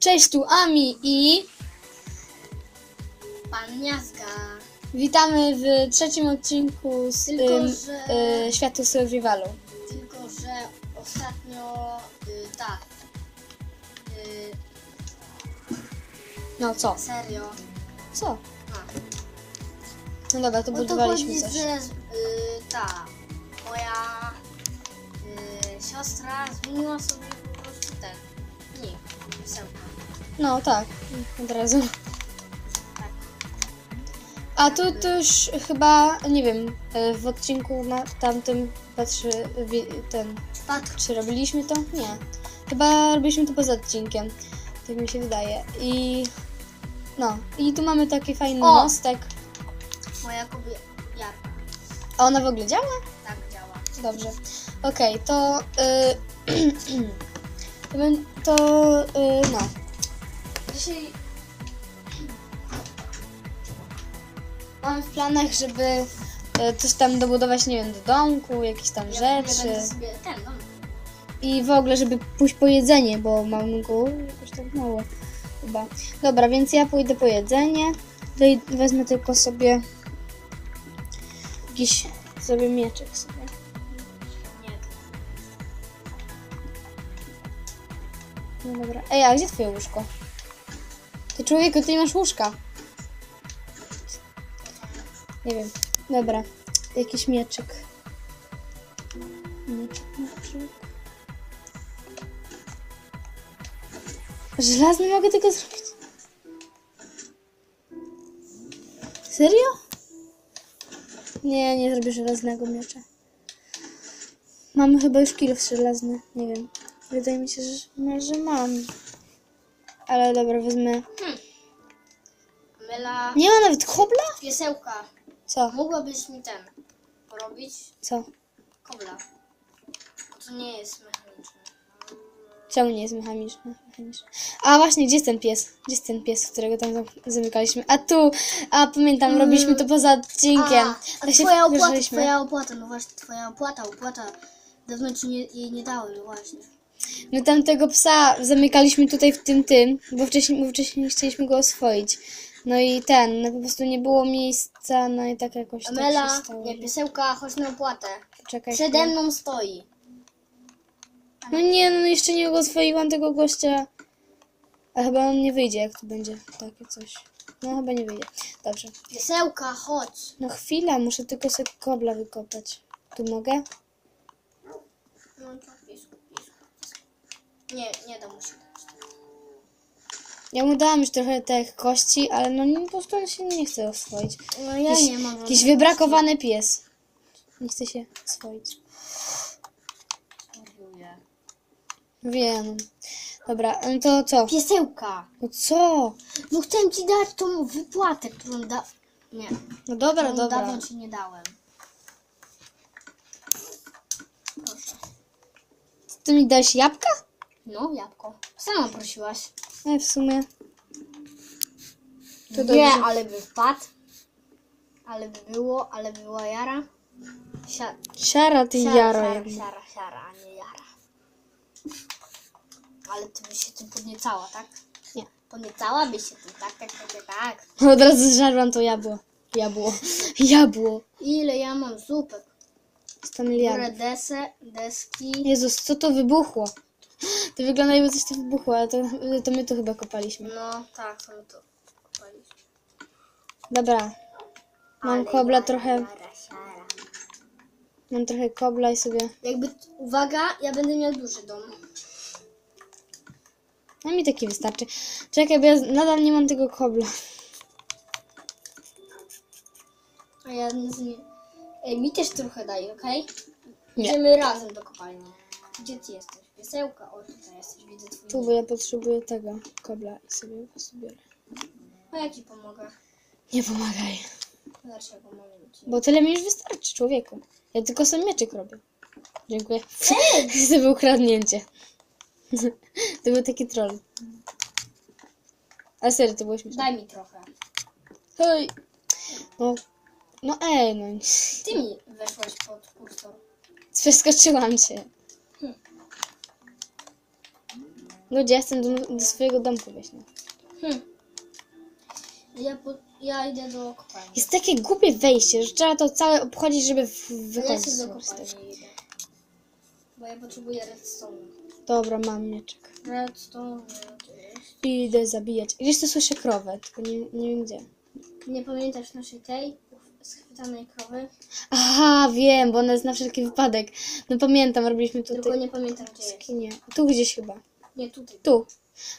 Cześć, tu Ami i Pan Miazga. witamy w trzecim odcinku z Tylko, ym, że- y, Światu Survivalu. Tylko, że ostatnio y, tak. Y, No co? serio. Co? A. No dobra, to O to budowaliśmy coś. że y, ta moja y, siostra zmieniła sobie po prostu ten nick. No tak, od razu. Tak. A tu to już chyba, nie wiem, y, w odcinku na tamtym patrzy ten, Patrz. czy robiliśmy to? Nie. Chyba robiliśmy to poza odcinkiem. Tak mi się wydaje. I no, i tu mamy taki fajny O! mostek. Moja kobieta. A ona w ogóle działa? Tak działa. Dobrze. Okej, to. y, to, bę- to y, no. Dzisiaj Mam w planach, żeby y, coś tam dobudować, nie wiem, do domku, jakieś tam ja, rzeczy. będę sobie ten dom. I w ogóle, żeby pójść po jedzenie, bo mam go jakoś tak mało chyba. Dobra, więc ja pójdę po jedzenie. Wezmę tylko sobie jakiś sobie mieczek sobie. No dobra. Ej, a gdzie twoje łóżko? Ty człowieku, ty nie masz łóżka. Nie wiem. Dobra. Jakiś mieczyk. Mieczyk, mieczyk. Żelazny mogę tego zrobić? Serio? Nie, nie zrobię żelaznego miecza. Mamy chyba już kilo żelazny. Nie wiem. Wydaje mi się, że może mam. Ale dobra, wezmę. Mela. Nie ma nawet kobla? Piesełka. Co? Mogłabyś mi ten porobić? Co? Kobla. To nie jest mechaniczne. Czemu nie jest mechaniczny? mechaniczny? A właśnie, gdzie jest ten pies? Gdzie jest ten pies, którego tam zam- zamykaliśmy? A tu! A pamiętam, robiliśmy to poza odcinkiem. A, a Tak twoja opłata, twoja opłata, no właśnie, twoja opłata, opłata. Dawno ci nie, jej nie dałem, no właśnie. My tam tego psa zamykaliśmy tutaj w tym tym, bo wcześniej, bo wcześniej chcieliśmy go oswoić. No i ten, no po prostu nie było miejsca, no i tak jakoś tak Amela, się stało. nie, piesełka, chodź na opłatę. Czekaj. Przede mną stoi. No nie, no jeszcze nie oswoiłam tego gościa. A chyba on nie wyjdzie, jak tu będzie takie coś. No chyba nie wyjdzie. Dobrze. Piesełka, chodź. No chwila, muszę tylko sobie kobla wykopać. Tu mogę? No to pisku, pisku. Nie, nie da mu się dać. Ja mu dałam już trochę tych kości, ale no nie, po prostu on się nie chce oswoić. No ja Jakiś, nie mam. jakiś żadnej wybrakowany pies. Nie chce się oswoić. Wiem. Dobra, no to co? Piesełka. No co? No chcę ci dać tą wypłatę, którą da... Nie, No dobra, którą dobra. dawno ci nie dałem. Proszę. Ty mi dałeś jabłka? No, jabłko. Sama prosiłaś. No w sumie. To nie, dobrze. ale by wpadł. Ale by było, ale by była jara. Sia, Siara, ty siara, jaro. siara, jedna. siara, siara, a nie jara. Ale ty byś się tym podniecała, tak? Nie. Podniecałabyś się tym, tak, tak, tak, tak, tak. Od razu zżarłam to jabło. Jabło. Jabło. Ile ja mam zupek? 100 Biorę miliardów. desę, deski. Jezus, co to wybuchło? To wygląda jakby coś to wybuchło, ale to, to my to chyba kopaliśmy. No, tak, to my to kopaliśmy. Dobra. Mam Ale kobla trochę, siara. mam trochę kobla i sobie... Jakby, uwaga, ja będę miał duży dom. No mi taki wystarczy. Czekaj, bo ja nadal nie mam tego kobla. A ja z nie... Ej, mi też trochę daj, okej? Nie. Idziemy razem do kopalni. Gdzie ty jesteś? Piesełka? O, tutaj jesteś, widzę twój Tu, bo ja potrzebuję tego kobla i sobie po prostu biorę. A ja ci pomogę. Nie pomagaj. Dlaczego mam ci? Bo tyle mi już wystarczy, człowieku. Ja tylko sobie mieczyk robię. Dziękuję. to było kradnięcie. to był taki troll. A serio, to było śmieszne. Daj mi trochę. Hej. No, no ej, no. Ty mi weszłaś pod kursor. Przeskoczyłam cię. Ludzie, ja chcę do, do swojego domku. No. Hm. Ja, po, ja idę do kopalni. Jest takie głupie wejście, że trzeba to całe obchodzić, żeby w- Ja wychodzić się z do tego. kopalni idę. Bo ja potrzebuję redstone. Dobra, mam mieczek. Redstone to jest. Idę zabijać. Gdzieś tu słyszę krowę, tylko nie, nie wiem gdzie. Nie pamiętasz naszej tej schwytanej krowy? Aha, wiem, bo ona jest na wszelki wypadek. No pamiętam, robiliśmy Tylko tutaj... nie pamiętam gdzie jest. Tu gdzieś chyba. Nie tutaj. Tu.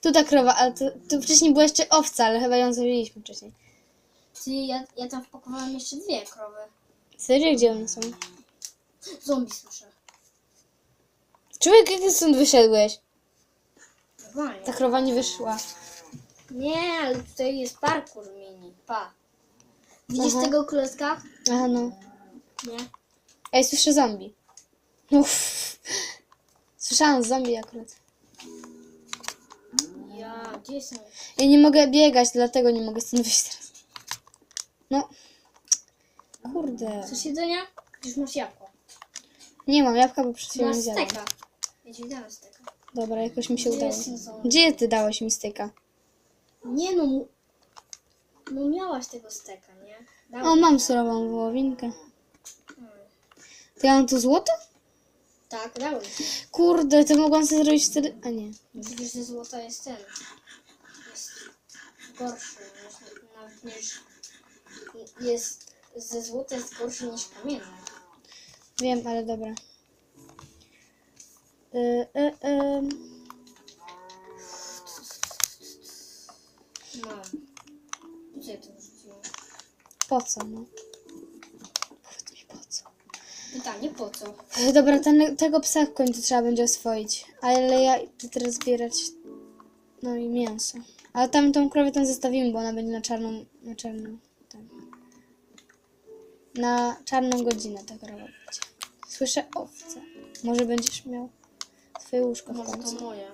Tu ta krowa, ale to, to wcześniej była jeszcze owca, ale chyba ją zabiliśmy wcześniej. Ty, ja, ja tam wpakowałam jeszcze dwie krowy. Serio? Gdzie one są? Zombie słyszę. Człowiek, jak ty stąd wyszedłeś? Normalnie. Ta krowa nie wyszła. Nie, ale tutaj jest parkour mini. Pa. Widzisz Aha. tego klocka? Aha, no. Nie. Ej, słyszę zombie. Uff. Słyszałam zombie akurat. Ja, gdzie są? Ja nie mogę biegać, dlatego nie mogę stąd wyjść teraz. No. Kurde. Chcesz jedzenia? Już masz jabłko. Nie mam jabłka, bo przed chwilą Masz zjadłam. steka. Ja ci steka. Dobra, jakoś mi się Gdzie udało. jest ten zombie? Gdzie ty dałeś mi styka? Nie no, mu- no miałaś tego steka, nie? O, mam surową wołowinkę. Hmm. To ja mam tu złoto? Tak, dałem ci. Kurde, to mogłam sobie zrobić wtedy... A nie. Widzisz, że złoto jest ten. Jest gorszy niż, nawet niż... Jest, ze złota jest gorszy niż kamienny. Wiem, ale dobra. Y, y, y. No. Gdzie to wrzuciłem? Po co, no? Po co? E, Dobra, ten, tego psa w końcu trzeba będzie oswoić. Ale ja idę teraz zbierać no i mięso. Ale tam tą krowę tam zostawimy, bo ona będzie na czarną, na czarną, tam. Na czarną godzinę ta krowa będzie. Słyszę owce. Może będziesz miał twoje łóżko w Może to końcu. moje.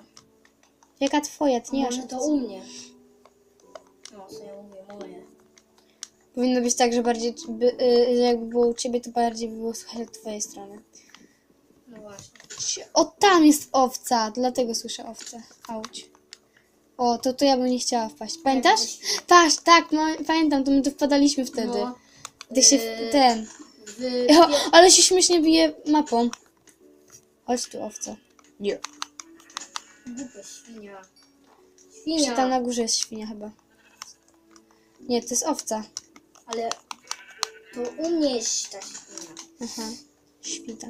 Jaka twoja? Ty nie może to u mnie. No, co ja mówię, moje. Powinno być tak, że bardziej, by, y, jakby było u ciebie, to bardziej by było słychać od twojej strony. No właśnie. O, tam jest owca, dlatego słyszę owce. Auć. O, to, to ja bym nie chciała wpaść. Pamiętasz? Tak, tak, no, pamiętam, to my tu wpadaliśmy wtedy. No, Gdy się w, yy, ten. w... O, ale się śmiesznie bije mapą. Chodź tu, owca. Nie. Głupia świnia. Czy Świnia. tam na górze jest świnia chyba. Nie, to jest owca. Ale to u mnie jest ta świnia. Aha. Świta.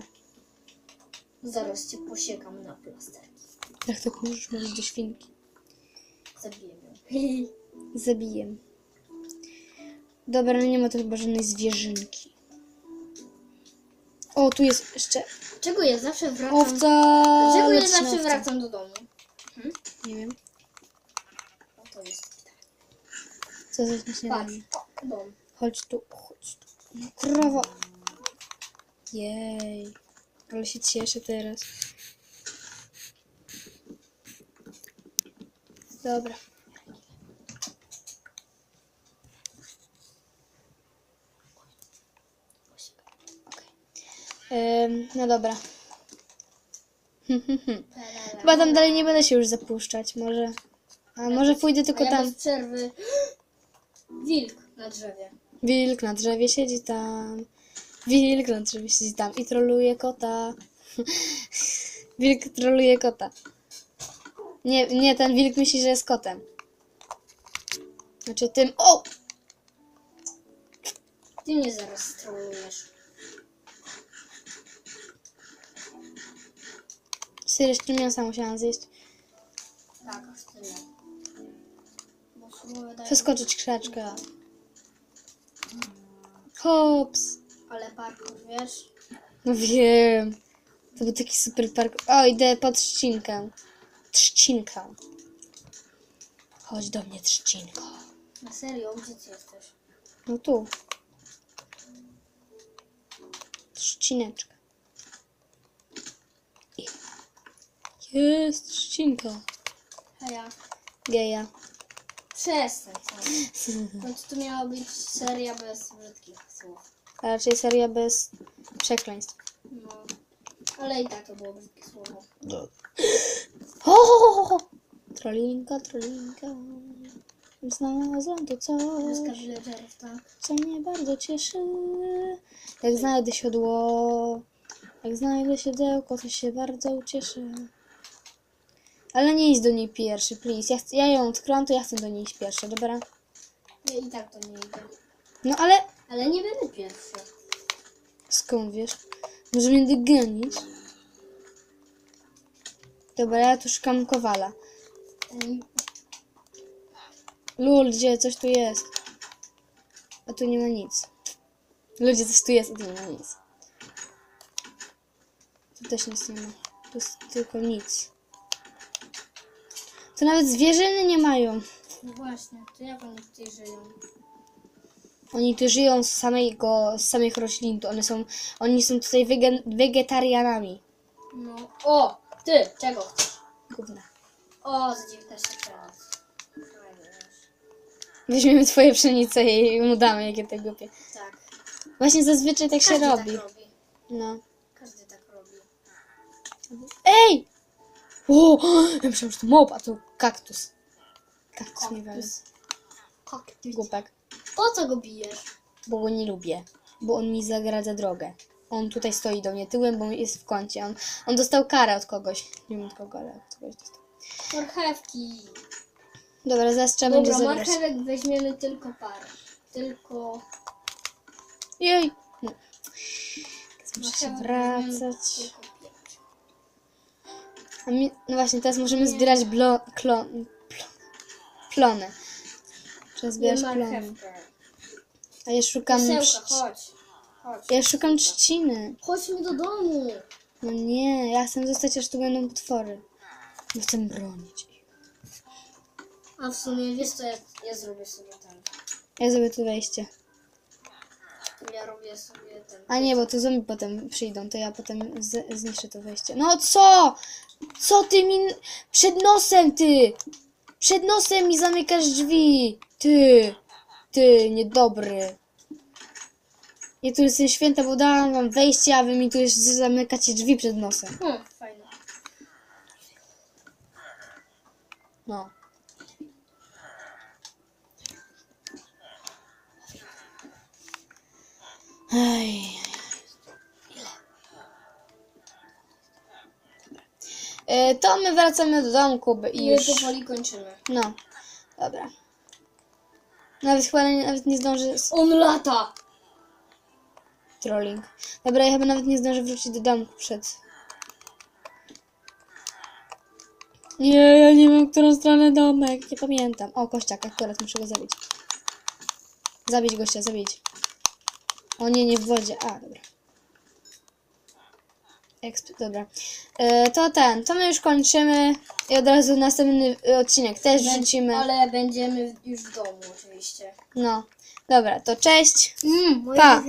Zaraz cię posiekam na plasterki. Jak tak możesz mówić do świnki? Zabiję ją. Zabiję. Dobra, no nie ma tu chyba żadnej zwierzynki. O, tu jest jeszcze Czego ja zawsze wracam... owca. Dlaczego ja zawsze owca. wracam do domu? Nie wiem. O, to jest Co za Patrz, śniadanie. o, dom. Chodź tu, chodź tu. No, krowa. Jej. Ale się cieszę teraz. Dobra. No dobra. Chyba tam dalej nie będę się już zapuszczać. Może. A może pójdę A tylko ja tam. bez przerwy... Wilk na drzewie. Wilk na drzewie siedzi tam. Wilk na drzewie siedzi tam i troluje kota. wilk troluje kota. Nie, nie, ten wilk myśli, że jest kotem. Znaczy tym. O! Ty mnie zaraz strolujesz. Sobie jeszcze mięsa musiałam zjeść. Tak, aż tyle. Przeskoczyć krzaczka. Hops. Ale parkour, wiesz? No wiem. To był taki super park. O, idę pod trzcinkę. Trzcinka. Chodź do mnie, trzcinko. Na serio, gdzie ty jesteś? No tu. Trzcineczka. I- Jest trzcinka. Heja. Geja. Przestań końcu to miała być seria bez brzydkich słów. A raczej seria bez przekleństw. No. Ale i tak to było brzydkie słowo. Ho, ho, ho, ho, ho. Trolinka, trolinka. Znalazłam tu coś, villagerów, tak? co mnie bardzo cieszy. Jak znajdę siodło, jak znajdę siodełko, to się bardzo ucieszę. Ale nie idź do niej pierwszy, please. Ja, chcę, ja ją odkryłam, to ja chcę do niej iść pierwsza, dobra? Ja i tak to nie idę. No ale Ale nie będę pierwszy. skąd wiesz? Może mnie dogonić? Dobra, ja tu szukam kowala. Ej, Lul, gdzie? Coś tu jest. A tu nie ma nic. Ludzie, coś tu jest, a tu nie ma nic. Tu też nic nie ma. Tu jest tylko nic. Tu nawet zwierzyny nie mają. No właśnie, to jak oni tutaj żyją? Oni tu żyją z samego, z samych roślin. To one są, oni są tutaj wege, wegetarianami. No. O! Ty! Czego chcesz? Gówna. O, za 19 teraz. Fajnie, wiesz. Weźmiemy twoje pszenice i mu damy, jakie te głupie. Tak. Właśnie zazwyczaj tak się Każdy robi. tak robi. No. Każdy tak robi. Ej! O! Ja myślałam, że to mop, a to kaktus. Kaktus nie wiem. Kaktus. Kaktus. Głupek. Po co go bijesz? Bo go nie lubię. Bo on mi zagradza drogę. On tutaj stoi do mnie tyłem, bo jest w kącie. On, on dostał karę od kogoś. Nie wiem od kogo, ale od kogoś dostał. Marchewki. Dobra, zaraz trzeba będzie Dobra, marchewek weźmiemy tylko parę. Tylko Jej! No. Muszę się marchewek weźmiemy wracać. tylko. A mi, no właśnie, teraz możemy zbierać blo, klon, plon, plony. Trzeba zbierać Nie plony. A ja szukam trzci- chodź. Chodź. Ja szukam trzciny. Chodźmy do domu. No nie, ja chcę zostać, aż tu będą potwory. Ja chcę bronić. A w sumie wiesz co, ja, ja zrobię sobie ten. Ja zrobię tu wejście. Ja robię sobie ten. A nie, bo tu zombie potem przyjdą, to ja potem z, zniszczę to wejście. No co? Co ty mi... Przed nosem ty! Przed nosem mi zamykasz drzwi! Ty! Ty, niedobry. Ja tu jestem święta, bo dałam wam wejście, a wy mi tu jeszcze zamykacie drzwi przed nosem. Hmm, fajne. No. Ej. E, To my wracamy do domku i już. powoli kończymy. No, dobra. Nawet chyba nie- nawet nie On lata! trolling. Dobra, ja chyba nawet nie zdążę wrócić do domku przed. Nie, ja nie wiem, którą stronę domek. Nie pamiętam. O, kościak, akurat muszę go zabić. Zabić gościa, zabić. O nie, nie w wodzie. A, dobra. Exp, dobra. E, to ten, to my już kończymy i od razu następny odcinek też wrzucimy. Ale będziemy już w domu oczywiście. No, dobra, to cześć. Mm, Pa.